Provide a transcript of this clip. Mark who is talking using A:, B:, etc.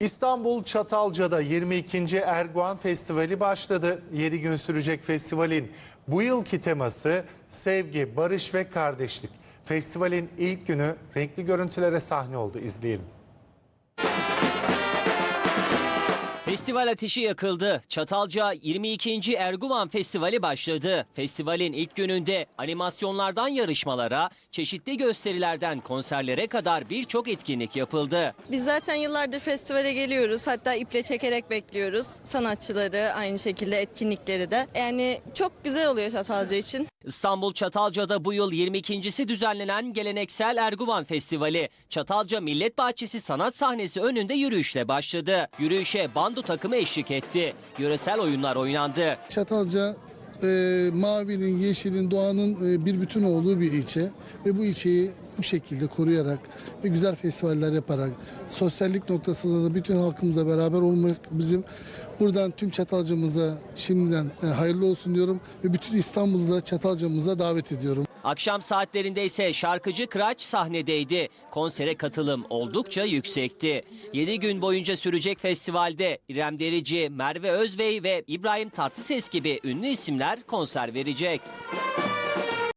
A: İstanbul Çatalca'da 22. Erguvan Festivali başladı. 7 gün sürecek festivalin bu yılki teması sevgi, barış ve kardeşlik. Festivalin ilk günü renkli görüntülere sahne oldu. İzleyelim.
B: Festival ateşi yakıldı. Çatalca 22. Erguvan Festivali başladı. Festivalin ilk gününde animasyonlardan yarışmalara, çeşitli gösterilerden konserlere kadar birçok etkinlik yapıldı.
C: Biz zaten yıllardır festivale geliyoruz. Hatta iple çekerek bekliyoruz. Sanatçıları aynı şekilde etkinlikleri de. Yani çok güzel oluyor Çatalca için.
B: İstanbul Çatalca'da bu yıl 22.si düzenlenen geleneksel Erguvan Festivali. Çatalca Millet Bahçesi sanat sahnesi önünde yürüyüşle başladı. Yürüyüşe bando takımı eşlik etti. Yöresel oyunlar oynandı.
D: Çatalca e, mavinin, yeşilin, doğanın e, bir bütün olduğu bir ilçe ve bu ilçeyi bu şekilde koruyarak ve güzel festivaller yaparak sosyallik noktasında da bütün halkımızla beraber olmak bizim buradan tüm Çatalca'mıza şimdiden e, hayırlı olsun diyorum ve bütün İstanbul'u da Çatalca'mıza davet ediyorum.
B: Akşam saatlerinde ise şarkıcı Kıraç sahnedeydi. Konsere katılım oldukça yüksekti. 7 gün boyunca sürecek festivalde İrem Derici, Merve Özbey ve İbrahim Tatlıses gibi ünlü isimler konser verecek.